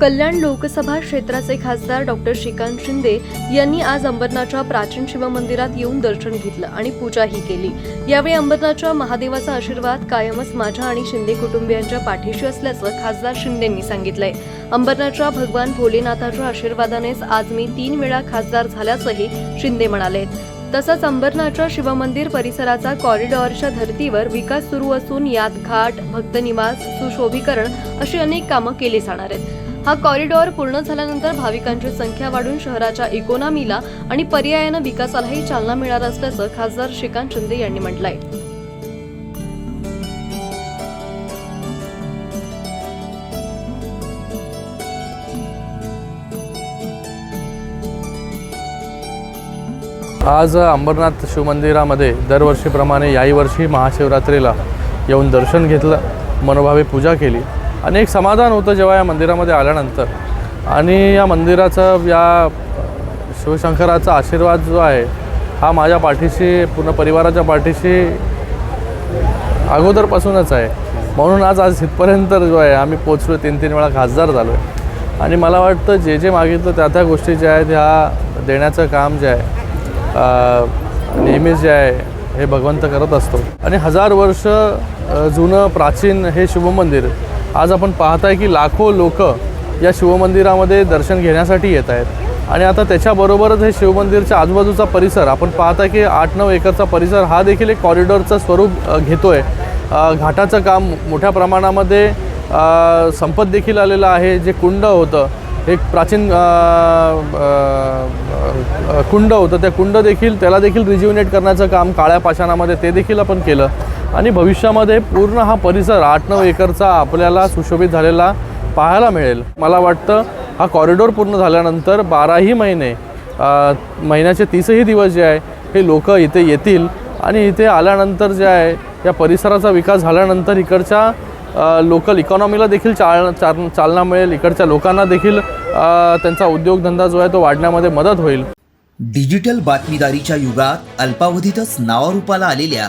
कल्याण लोकसभा क्षेत्राचे खासदार डॉक्टर श्रीकांत शिंदे यांनी आज अंबरनाथच्या प्राचीन शिवमंदिरात येऊन दर्शन घेतलं आणि पूजाही केली. यावेळी अंबरनाथच्या महादेवाचा आशीर्वाद कायमच माझ्या आणि शिंदे कुटुंबियांच्या पाठीशी असल्याचं खासदार शिंदेंनी सांगितलंय. अंबरनाथच्या भगवान भोलेनाथाच्या आशीर्वादानेच आज मी तीन वेळा खासदार झाल्याचंही शिंदे म्हणाले तसंच अंबरनाथच्या शिवमंदिर परिसराचा कॉरिडॉरच्या धर्तीवर विकास सुरू असून यात घाट भक्तनिवास सुशोभीकरण अशी अनेक कामं केली जाणार आहेत. हा कॉरिडॉर पूर्ण झाल्यानंतर भाविकांची संख्या वाढून शहराच्या इकॉनॉमीला आणि पर्यायानं विकासालाही चालना मिळणार असल्याचं खासदार श्रीकांत शिंदे यांनी म्हटलंय. आज अंबरनाथ शिवमंदिरामध्ये दरवर्षीप्रमाणे याही वर्षी महाशिवरात्रीला येऊन दर्शन घेतलं मनोभावे पूजा केली. आणि एक समाधान होतं जेव्हा या मंदिरामध्ये आल्यानंतर. आणि या मंदिराचं या शिवशंकराचा आशीर्वाद जो आहे हा माझ्या पाठीशी पूर्ण परिवाराच्या पाठीशी अगोदरपासूनच आहे. म्हणून आज आज इथपर्यंत जो आहे आम्ही पोचलो तीन तीन वेळा खासदार झालो आहे आणि मला वाटतं जे जे मागितलं त्या त्या गोष्टी ज्या आहेत ह्या देण्याचं काम जे आहे नेहमीच जे आहे हे भगवंत करत असतो. आणि हजार वर्ष जुनं प्राचीन हे शिवमंदिर आज आपण पाहताय की लाखो लोक या शिवमंदिरामध्ये दर्शन घेण्यासाठी येत आहेत. आणि आता त्याच्याबरोबरच हे शिवमंदिरच्या आजूबाजूचा परिसर आपण पाहता की आठ नऊ एकरचा परिसर हा देखील एक कॉरिडॉरचं स्वरूप घेतो घेतोय. घाटाचं काम मोठ्या प्रमाणामध्ये संपत देखील आलेलं आहे. जे कुंड होतं एक प्राचीन कुंड होतं. त्या कुंड देखील त्याला देखील रिज्युनेट करण्याचं काम काळ्या पाषाणामध्ये ते देखील आपण केलं. आणि भविष्यामध्ये पूर्ण हा परिसर आठ नऊ एकरचा आपल्याला सुशोभित झालेला पाहायला मिळेल. मला वाटतं हा कॉरिडॉर पूर्ण झाल्यानंतर बाराही महिने महिन्याचे तीसही दिवस जे आहे हे लोक इथे येतील. आणि इथे आल्यानंतर जे आहे या परिसराचा विकास झाल्यानंतर इकडच्या लोकल इकॉनॉमीला देखील चाल चाल चालना मिळेल. इकडच्या लोकांना देखील त्यांचा उद्योगधंदा जो आहे तो वाढण्यामध्ये मदत होईल. डिजिटल बातमीदारीच्या युगात अल्पावधीतच नावारूपाला आलेल्या